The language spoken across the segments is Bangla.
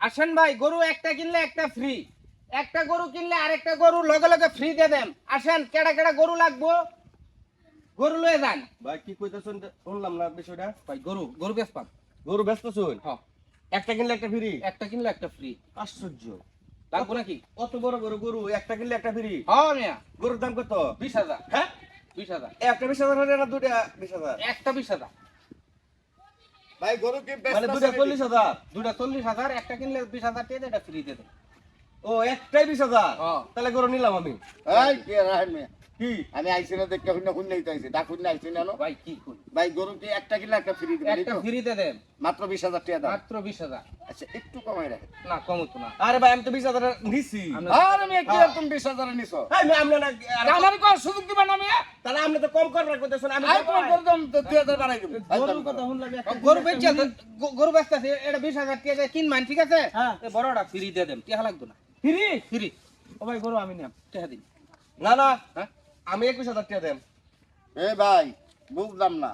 আসেন ভাই গরু একটা কিনলে একটা ফ্রি একটা গরু কিনলে আরেকটা গরু লগে লগে ফ্রি দিয়ে দেন। আসেন কেডা কেডা গরু লাগবো? গরু লয়ে যান। ভাই কি কইতেছেন? শুনলাম না বিষয়টা। ভাই গরু গরু বেশ পান গরু ব্যস্ত শুন একটা কিনলে একটা ফ্রি একটা কিনলে একটা ফ্রি আশ্চর্য। লাগবো নাকি? কত বড় বড় গরু একটা কিনলে একটা ফ্রি হ্যাঁ মিয়া। গরুর দাম কত? বিশ হাজার। হ্যাঁ? বিশ হাজার। একটা বিশ হাজার হলে না দুটা বিশ হাজার? একটা বিশ হাজার। ভাই গরু কি মানে দুটা চল্লিশ হাজার দুটা চল্লিশ হাজার একটা কিনলে বিশ হাজার দিয়ে এটা ফ্রি দিয়ে দেন ও একটাই বিশ হাজার। তাহলে গরু নিলাম আমি। এই কে কি আমি আইছি না দেখতে শুনে শুনে আইছি। ডাকুন না আইছি না ভাই কি করি ভাই গরু কি একটা কিনলে একটা ফ্রি দিবেন একটা ফ্রি দিয়ে দেন? মাত্র বিশ হাজার টাকা দাম। মাত্র বিশ হাজার। আচ্ছা একটু কমাই রাখেন। না কম হতো না। আরে ভাই আমি তো বিশ হাজার নিছি। আমরা- আর আমি কি তুমি বিশ হাজারে নিছো? আপনি না আমার কোন সুযোগ দিবেন মিয়া? তাহলে আপনি তো কম করে রাখতেছেন আমি আই তোমার গরু দাম দুই হাজার বাড়াই দেবো। গরুর কথা শুনলাম একটা গরু বেচছে গরু এটা বিশ হাজার টাকা কিনবেন ঠিক আছে? হ্যাঁ। বড়টা ফ্রি দিয়ে দেন। টেহা লাগতো না। ফ্রি ফ্রি ও ভাই গরু আমি নিলাম। টেহা দিন। না না। হ্যাঁ? আমি একুশ হাজার টাকা দেন এ ভাই বুঝলাম না।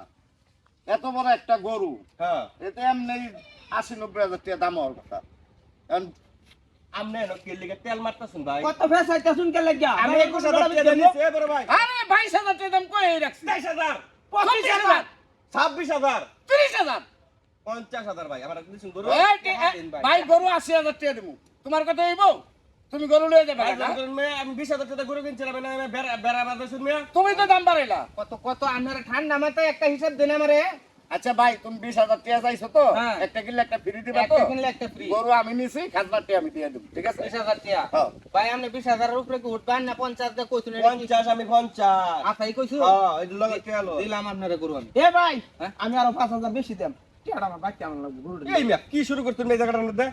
এত বড় একটা গরু হ্যাঁ। এতে এমনি আশি নব্বই হাজার টাকা দাম হওয়ার কথা। এখন আপনি লিগে তেল মারতেছেন ভাই? কত ফেস আইতা কে লাগিয়া আমি একুশ হাজার টাকা নিছি এ বড় ভাই। আরে টাকা দাম কই রাখছি আমার গরু। গরু টাকা দেবো। তোমার কথা হইব? তুমি গরু লয়ে যাবে আমি বিশ হাজার টাকা গরু কিনছিলাম না আমি বেড়া- বাঁধাইছি তুমি তো দাম বাড়াইলা। কত কত আপনার ঠান্ডা মাথায় একটা হিসাব দেন আমারে। আচ্ছা ভাই তুমি বিশ হাজার টাকা চাইছো তো? হ্যাঁ। একটা কিনলে একটা ফ্রি দিবে তো? একটা কিনলে একটা ফ্রি গরু আমি নিছি খাজনার টাকা আমি দিয়ে দেবো ঠিক আছে? বিশ হাজার টাকা হ্যাঁ। ভাই আপনি বিশ হাজারের উপরে কি উঠবেন না পঞ্চাশ? দিয়ে কইছেন পঞ্চাশ আমি পঞ্চাশ। আচ্ছাই কইছো? হ্যাঁ, এটা লগে? দিলাম আপনারে গরু আমি। এ ভাই হ্যাঁ? আমি আরও পাঁচ হাজার বেশি দাম। টিয়াটা আমার বাচ্চা আমার লাগবে গরুটা এই মেয়ে, কি শুরু করতেন এই জায়গাটার মধ্যে?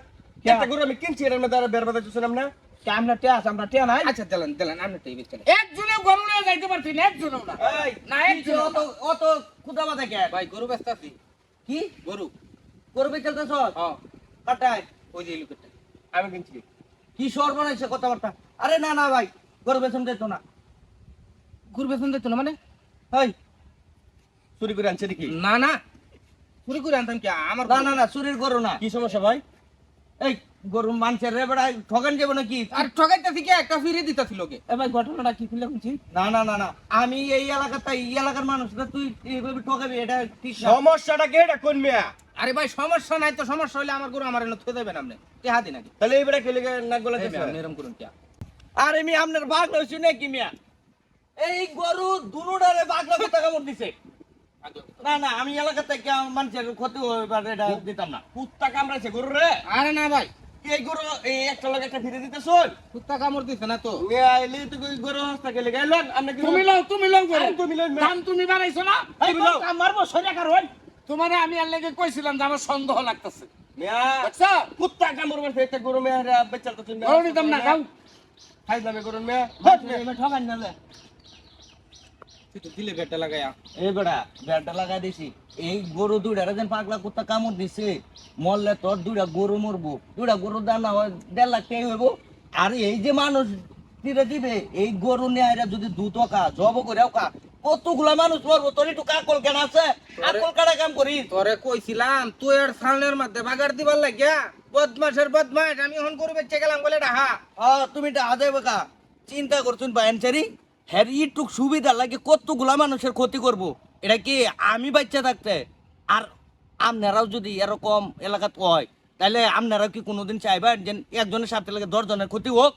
একটা গরু আমি কিনছি এর মধ্যে আর বেড়া বাঁধাইছিলাম না কে আমরা টিয়া আছে আমরা টিয়া নাই। আচ্ছা দিলেন দিলেন আপনি তো এই বেচছেন একজনে গরু নিয়ে যাইতে পারছি না একজনে না। এই, না একজন অত অত খুদা বাঁধা কে? ভাই গরু ব্যস্ত আছি। কি? গরু। গরু বেচালতেছ হ্যাঁ কাটায় ওই যে লোকেরটা। আমি কিনছি। কি সর্বনাশে কথাবার্তা? আরে না না ভাই গরু বেতন দিত না। গরু বেতন দিত না মানে? এই চুরি করে আনছে নাকি? না না। চুরি করে আনতাম কি? আমার না না না চুরির গরু না। কি সমস্যা ভাই? এই গরু মানুষের রে বেড়া ঠকান যাব নাকি? আর ঠকাইতেছি কি একটা ফিরে দিতেছিল লোকে এ ভাই ঘটনাটা কি খুলে শুনছি না না না না। আমি এই এলাকাতে এই এলাকার মানুষ তুই এইভাবে ঠকাবি এটা ঠিক না। সমস্যাটা কি এটা কোন মেয়া? আরে ভাই সমস্যা নাই তো সমস্যা হলে আমার গরু আমার এনে থুয়ে দেবেন আপনি। টেহা দিন আগে তাহলে এই বেড়া খেলে নাক গলা মেয়ে, আপনি এরম করুন টিয়া আরে মি আপনার বাঘ লইছি নাকি মিয়া? এই গরু দুনুডারে বাঘলা কথা কামড় দিছে না না আমি এলাকা থেকে মানুষের ক্ষতি হবে এটা দিতাম না। কুত্তা কামড়াইছে গরু রে। আরে না ভাই। এই গরু এই একটা লগে একটা ফিরে দিতে শোন কুত্তা কামড় দিছে না তো? এলি তো গরু হস্তা গেলে গেলেন তুমি লও তুমি লও গরু। তুমি লও, দাম তুমি বাড়াইছো না? এই লও। মারবো সরে কার হই তোমারে আমি আর লেগে কইছিলাম যে আমার সন্দেহ লাগতেছে। মেয়া দেখছ? কুত্তা কামড় মারছে একটা গরু মেয়া রে বেচাল তো তুমি গরু নিতাম না খাও। খাই যাবে গরু মেয়া ঠকান না দিলে বেটা লাগায়া। এই বেড়া ব্যাটটা লাগাই দিছি। এই গরু দুইটা যেন পাগলা কুত্তা কামড় দিছে মরলে তোর দুইটা গরু মরবো। দুইটা গরু দাম দেড় লাখ টাকা হইব। আর এই যে মানুষ দিবে দিবে এই গরু নেয় যদি দু টাকা জব করে কা কতগুলা মানুষ মরবো? তোর একটু কাকল কেন আছে? কাকল কাটা কাম করি? তোরে কইছিলাম তুই এর সালনের মধ্যে বাগার দিবার লাগিয়া বদমাসের বদমাস আমি হন গরু বেচে গেলাম বলে ডাহা। তুমি বাকা চিন্তা করছুন বায়ানচারি হ্যাঁ ইটুক সুবিধা লাগে, কতগুলা মানুষের ক্ষতি করব। এটা কি আমি বাচ্চা থাকতে? আর আপনারাও যদি এরকম এলাকাত হয় তাহলে আপনারাও কি কোনোদিন চাইবেন যে একজনের সাথে লাগে দশ জনের ক্ষতি হোক?